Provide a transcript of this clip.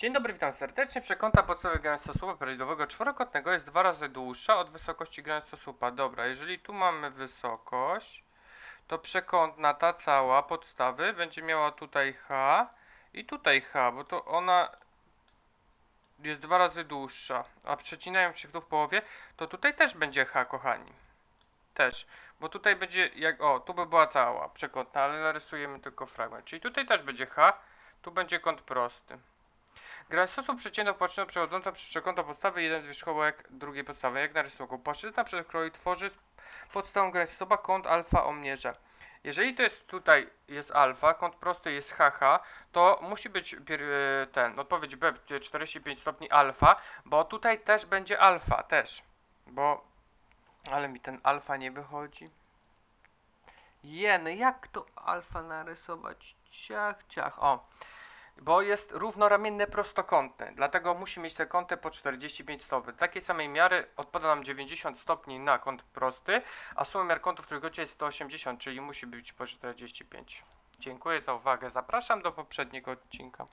Dzień dobry, witam serdecznie. Przekąta podstawy gęstosłupa prawidłowego czworokątnego jest dwa razy dłuższa od wysokości gęstosłupa. Dobra, jeżeli tu mamy wysokość, to przekątna ta cała podstawy będzie miała tutaj H i tutaj H, bo to ona jest dwa razy dłuższa. A przecinając się tu w połowie, to tutaj też będzie H, kochani. Też, bo tutaj będzie jak, o, tu by była cała przekątna, ale narysujemy tylko fragment. Czyli tutaj też będzie H, tu będzie kąt prosty. Gra stosu przeciętną płaszczyzną przechodzącą przez przekątną podstawy jeden z wierzchołek drugiej podstawy, jak na rysunku. Płaszczyzna przez kroj tworzy podstawą granicowa kąt alfa o mierze. Jeżeli to jest tutaj jest alfa, kąt prosty jest HH, to musi być e, ten, odpowiedź B 45 stopni alfa, bo tutaj też będzie alfa, też. Bo, ale mi ten alfa nie wychodzi. Jeny, jak to alfa narysować? Ciach, ciach, o bo jest równoramienny prostokątny, dlatego musi mieć te kąty po 45 stopni. Takiej samej miary odpada nam 90 stopni na kąt prosty, a suma miar kątów trójkącie jest 180, czyli musi być po 45. Dziękuję za uwagę. Zapraszam do poprzedniego odcinka.